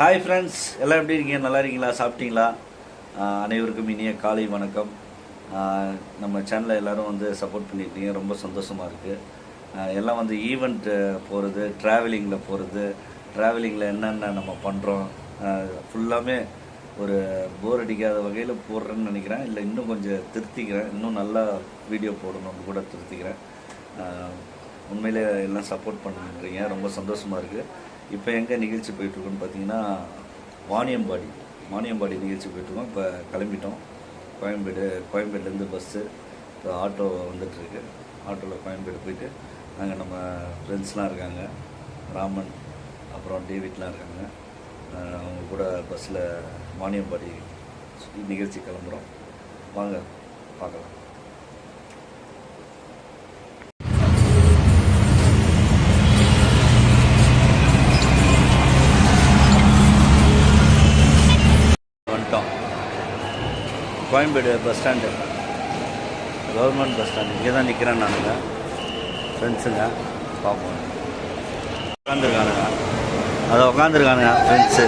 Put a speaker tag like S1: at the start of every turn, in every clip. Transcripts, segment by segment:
S1: hi friends எல்லாம் எப்படி இருக்கீங்க நல்லா இருக்கீங்களா சாப்பிட்டீங்களா அனைவருக்கும் இனிய காலை வணக்கம் நம்ம சேனலை எல்லோரும் வந்து சப்போர்ட் பண்ணியிருக்கீங்க ரொம்ப சந்தோஷமாக இருக்குது எல்லாம் வந்து ஈவெண்ட்டு போகிறது ட்ராவலிங்கில் போகிறது ட்ராவலிங்கில் என்னென்ன நம்ம பண்ணுறோம் ஃபுல்லாமே ஒரு போர் அடிக்காத வகையில் போடுறேன்னு நினைக்கிறேன் இல்லை இன்னும் கொஞ்சம் திருத்திக்கிறேன் இன்னும் நல்லா வீடியோ போடணும் கூட திருத்திக்கிறேன் உண்மையிலே எல்லாம் சப்போர்ட் பண்ணுறீங்க ரொம்ப சந்தோஷமாக இருக்குது இப்போ எங்கே நிகழ்ச்சி போயிட்டுருக்கோன்னு பார்த்தீங்கன்னா வாணியம்பாடி வாணியம்பாடி நிகழ்ச்சி போயிட்டுருக்கோம் இப்போ கிளம்பிட்டோம் கோயம்பேடு கோயம்பேடுலேருந்து பஸ்ஸு இப்போ ஆட்டோ வந்துட்டுருக்கு ஆட்டோவில் கோயம்பேடு போயிட்டு அங்கே நம்ம ஃப்ரெண்ட்ஸ்லாம் இருக்காங்க ராமன் அப்புறம் டேவிட்லாம் இருக்காங்க அவங்க கூட பஸ்ஸில் வாணியம்பாடி நிகழ்ச்சி கிளம்புறோம் வாங்க பார்க்கலாம் Koyambedu bus stand government bus stand இங்கே தான் நிற்கிறேன் நானுங்க ஃப்ரெண்ட்ஸுங்க பார்ப்போம் உட்காந்துருக்கானுங்க அதை உட்காந்துருக்கானுங்க ஃப்ரெண்ட்ஸு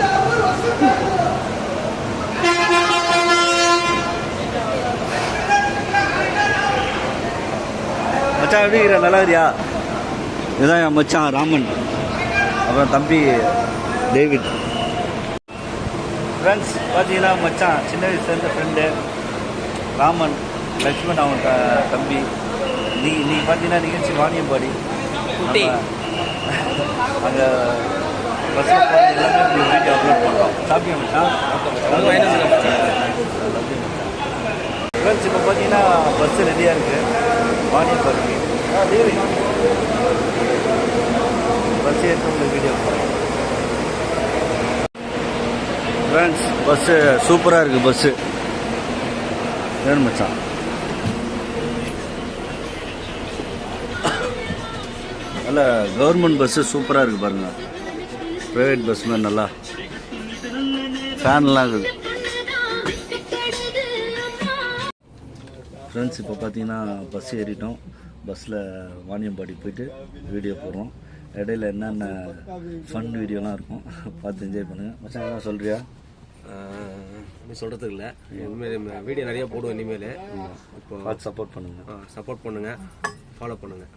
S1: மச்சான் எப்படி இருக்கிற நல்லா இதுதான் என் மச்சான் ராமன் அப்புறம் தம்பி டேவிட் ஃப்ரெண்ட்ஸ் பார்த்தீங்கன்னா மச்சான் சின்ன வயசுலேருந்து ஃப்ரெண்டு ராமன் லக்ஷ்மண் அவன் தம்பி நீ நீ பார்த்தீங்கன்னா நிகழ்ச்சி வாணியம்பாடி அங்கே பஸ் எல்லாமே வீட்டில் வீடியோ அப்லோட் பண்ணுறோம் சாப்பிட்டீங்க மச்சான் ஃப்ரெண்ட்ஸ் இப்போ பார்த்தீங்கன்னா பஸ்ஸு ரெடியாக இருக்குது வாணியம்பாடிக்கு பஸ் எடுத்து வீடியோ ஃப்ரெண்ட்ஸ் பஸ்ஸு சூப்பராக இருக்குது பஸ்ஸு வேணும் மச்சான் அல்ல கவர்மெண்ட் பஸ்ஸு சூப்பராக இருக்குது பாருங்கள் ப்ரைவேட் பஸ் மாதிரி நல்லா ஃபேன்லாம் இருக்குது ஃப்ரெண்ட்ஸ் இப்போ பார்த்தீங்கன்னா பஸ் ஏறிட்டோம் பஸ்ஸில் வாணியம்பாடி போயிட்டு வீடியோ போடுறோம் இடையில என்னென்ன ஃபன் வீடியோலாம் இருக்கும் பார்த்து என்ஜாய் பண்ணுங்கள் மச்சான் சொல்கிறியா
S2: சொல்கிறதுக்கு இல்லை இனிமேல் வீடியோ நிறையா போடுவோம் இனிமேல்
S1: இப்போ சப்போர்ட் பண்ணுங்கள்
S2: சப்போர்ட் பண்ணுங்கள் ஃபாலோ பண்ணுங்கள்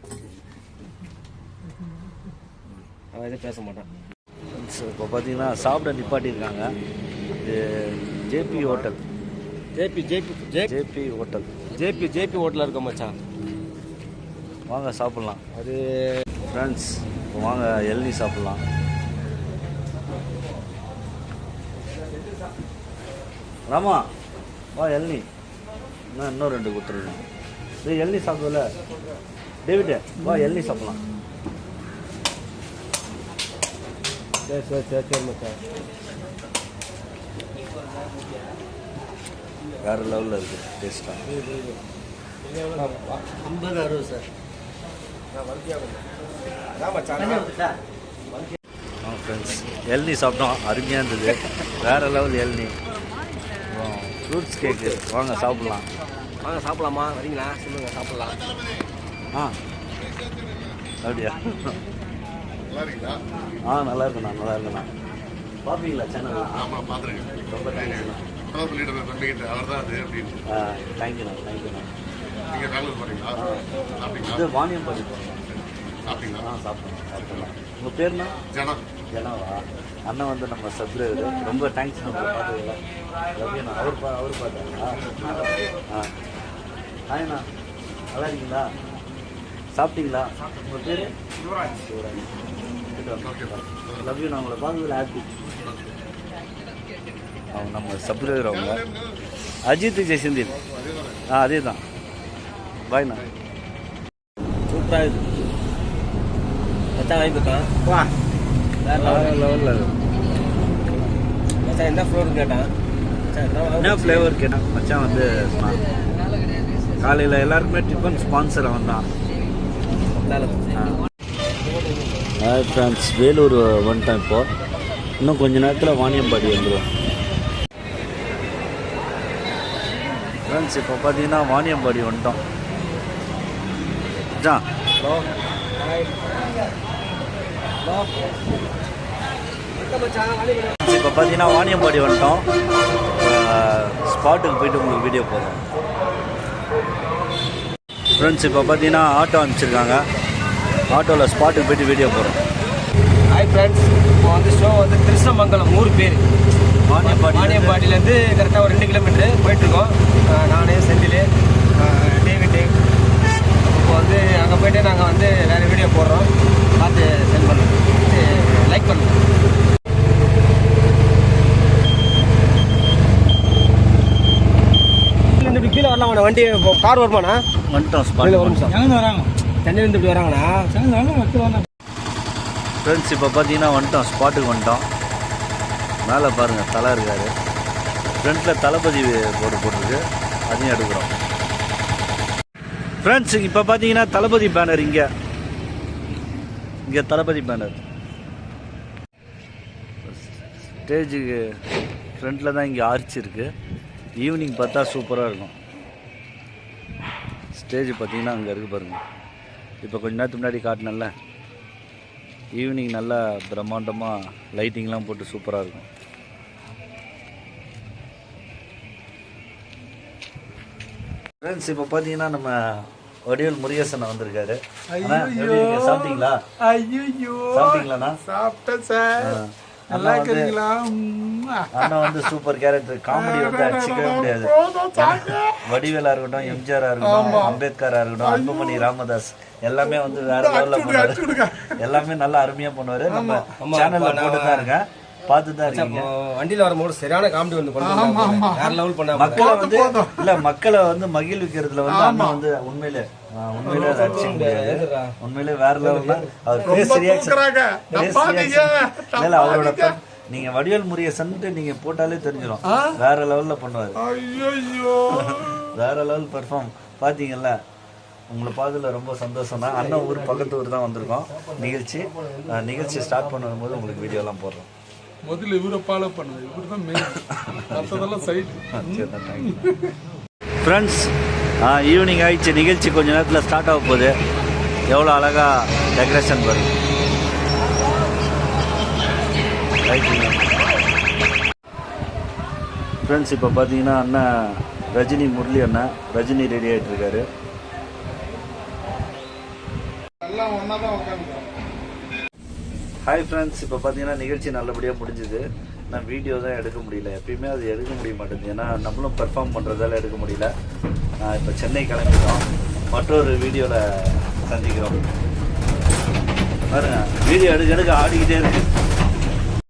S2: அவன் எதுவும் பேச மாட்டான்
S1: இப்போ பார்த்தீங்கன்னா சாப்பிட நிப்பாட்டியிருக்காங்க இது JP hotel JP JP J JP hotel
S2: JP JP ஹோட்டலில் இருக்க மச்சான்
S1: வாங்க சாப்பிட்லாம் அது ஃப்ரெண்ட்ஸ் வாங்க எல்னி சாப்பிட்லாம் ராமா வா எல்னி நான் இன்னும் ரெண்டு கொடுத்துருவேன் சரி எல்னி சாப்பிடல டேவிட்டு வா எல்னி சாப்பிடலாம் சரி சரி சரி சரிம்மா சார் வேறு லெவலில் இருக்குது டேஸ்ட்டாக
S2: ஐம்பது அறுபது சார்
S1: ஃப்ரெண்ட்ஸ் எல்னி சாப்பிட்டோம் அருமையாக இருந்தது வேறு லெவல் எல்னி ஃப்ரூட்ஸ் கேக்கு வாங்க சாப்பிட்லாம்
S2: வாங்க சாப்பிட்லாமா வரீங்களா சொல்லுங்க சாப்பிட்லாம் ஆ
S1: அப்படியா நல்லா ஆ நல்லா இருக்குண்ணா நல்லா இருக்குண்ணா பார்ப்பீங்களா சேனல்
S3: ஆமாம் பார்த்துருக்கேன் ரொம்ப தேங்க்யூண்ணா அதான் சொல்லிட்டு இருந்தேன் அவர் தான் அது அப்படின்னு
S1: ஆ தேங்க்யூண்ணா தேங்க்யூண்ணா
S3: நீங்கள் பெங்களூர் போகிறீங்களா சாப்பிட்டீங்களா இது
S1: வாணியம் பண்ணி போகிறீங்களா சாப்பிட்டீங்களா ஆ சாப்பிட்டோம் சாப்பிட்டோம் உங்கள் பேர்னா ஜனா ஜனாவா அண்ணன் வந்து நம்ம சத்ரு ரொம்ப தேங்க்ஸ் நம்ம பார்த்ததுல அவர் பா அவர் பார்த்தாங்களா ஆ ஆயண்ணா நல்லா இருக்கீங்களா சாப்பிட்டீங்களா உங்கள் பேர்
S4: யுவராஜ் யுவராஜ்
S1: லவ்யூ நான் உங்களை பார்த்ததில் ஹாப்பி அவங்க நம்ம சப்ரேர் அவங்க அஜித் ஜெய்சந்தின் ஆ அதே தான் பாய்ண்ணா சூப்பராக இருக்கு எத்தனை வாய்ப்பு இருக்கா வா லெவலில்
S2: மச்சான் என்ன ஃப்ளோர் கேட்டான்
S1: என்ன ஃப்ளேவர் கேட்டான் மச்சான் வந்து காலையில் எல்லாருக்குமே டிஃபன் ஸ்பான்சர் வந்தான் ஹாய் ஃப்ரெண்ட்ஸ் வேலூர் வந்துட்டோம் இப்போது இன்னும் கொஞ்ச நேரத்தில் வாணியம்பாடி வந்துடும் ஃப்ரெண்ட்ஸ் இப்போ பார்த்தீங்கன்னா வாணியம்பாடி வந்துட்டோம் ஜா ஹலோ இப்போ பார்த்தீங்கன்னா வாணியம்பாடி வந்துட்டோம் ஸ்பாட்டுக்கு போயிட்டு உங்களுக்கு வீடியோ போதும் ஃப்ரெண்ட்ஸ் இப்போ பார்த்தீங்கன்னா ஆட்டோ அனுப்பிச்சிருக்காங்க ஆட்டோவில் ஸ்பாட்டுக்கு போயிட்டு வீடியோ போகிறோம் ஹாய் ஃப்ரெண்ட்ஸ் இப்போ வந்து ஷோ வந்து கிருஷ்ணமங்கலம் ஊர் பேர் வாணியம்பாடி வாணியம்பாடியிலேருந்து கரெக்டாக ஒரு ரெண்டு கிலோமீட்டரு போயிட்டுருக்கோம் நானே செந்தில் இப்போ வந்து அங்கே போய்ட்டு நாங்கள் வந்து வேறு வீடியோ போடுறோம் பார்த்து சென்ட் பண்ணுங்கள் லைக் பண்ணுங்கள் கீழே வரலாம் வண்டி கார் வருமாண்ணா வந்துட்டோம் வராங்க சென்னையிலேருந்து வராங்கண்ணா ஃப்ரெண்ட்ஸ் இப்போ பார்த்தீங்கன்னா வந்துட்டோம் ஸ்பாட்டுக்கு மேலே தலை இருக்கார் ஃப்ரண்ட்டில் தளபதி போர்டு போட்டிருக்கு அதையும் எடுக்கிறோம் ஃப்ரெண்ட்ஸ் இப்போ பார்த்தீங்கன்னா தளபதி பேனர் இங்கே இங்கே தளபதி பேனர் ஸ்டேஜுக்கு ஃப்ரண்ட்டில் தான் இங்கே ஆர்ச் இருக்குது ஈவினிங் பார்த்தா சூப்பராக இருக்கும் ஸ்டேஜ் பார்த்தீங்கன்னா அங்கே இருக்குது பாருங்கள் இப்போ கொஞ்ச நேரத்துக்கு முன்னாடி காட்டினல ஈவினிங் நல்லா பிரம்மாண்டமாக லைட்டிங்லாம் போட்டு சூப்பராக இருக்கும் ஃப்ரெண்ட்ஸ் இப்போ பார்த்தீங்கன்னா நம்ம வடிவேல் முருகேசன் வந்திருக்காரு சாப்பிட்டீங்களா
S2: ஐயோ சாப்பிட்டீங்களா சாப்பிட்டேன் சார் நல்லா இருக்கிறீங்களா
S1: அண்ணா வந்து சூப்பர் கேரக்டர் காமெடி வந்து அடிச்சுக்கவே முடியாது வடிவேலா இருக்கட்டும் எம்ஜிஆரா இருக்கட்டும் அம்பேத்கரா இருக்கட்டும் அன்புமணி ராமதாஸ் எல்லாமே வந்து வேற லெவலில் பண்ணுவாரு எல்லாமே நல்லா அருமையா பண்ணுவாரு நம்ம சேனல்ல போட்டு தான் இருக்கேன் பார்த்து தான் இருக்கீங்க
S2: வண்டியில் சரியான லெவல்
S1: மக்களை வந்து மக்களை வந்து மகிழ்விக்கிறதுல வந்து வந்து வேற அவர் நீங்க வடிவேல் போட்டாலே தெரிஞ்சிடும் வேற லெவல்ல பண்ணுவாரு வேற லெவல் பெர்ஃபார்ம் பாத்தீங்கல்ல உங்களை பார்த்ததில் ரொம்ப சந்தோஷம் தான் அண்ணன் ஊர் பக்கத்து ஊர் தான் வந்திருக்கோம் நிகழ்ச்சி நிகழ்ச்சி ஸ்டார்ட் பண்ணும்போது உங்களுக்கு வீடியோலாம் போடுறோம்
S2: முதல்ல இவரை ஃபாலோ பண்ணுது இவர் தான் மெயின் மற்றதெல்லாம் சைடு
S1: ஃப்ரெண்ட்ஸ் ஈவினிங் ஆயிடுச்சு நிகழ்ச்சி கொஞ்ச நேரத்தில் ஸ்டார்ட் ஆக போகுது எவ்வளோ அழகாக டெக்கரேஷன் வரும் ஃப்ரெண்ட்ஸ் இப்போ பார்த்தீங்கன்னா அண்ணன் ரஜினி முரளி அண்ணா ரஜினி ரெடி ஆகிட்டு இருக்காரு
S2: எல்லாம் ஒன்றா தான் உட்காந்து
S1: ஹாய் ஃப்ரெண்ட்ஸ் இப்போ பார்த்தீங்கன்னா நிகழ்ச்சி நல்லபடியாக முடிஞ்சுது நான் வீடியோ தான் எடுக்க முடியல எப்பயுமே அது எடுக்க முடிய மாட்டேங்குது ஏன்னா நம்மளும் பெர்ஃபார்ம் பண்ணுறதால எடுக்க முடியல நான் இப்போ சென்னை கிளம்பிட்டோம் மற்றொரு வீடியோவில் சந்திக்கிறோம் பாருங்க வீடியோ எடுக்க எடுக்க ஆடிக்கிட்டே இருக்குது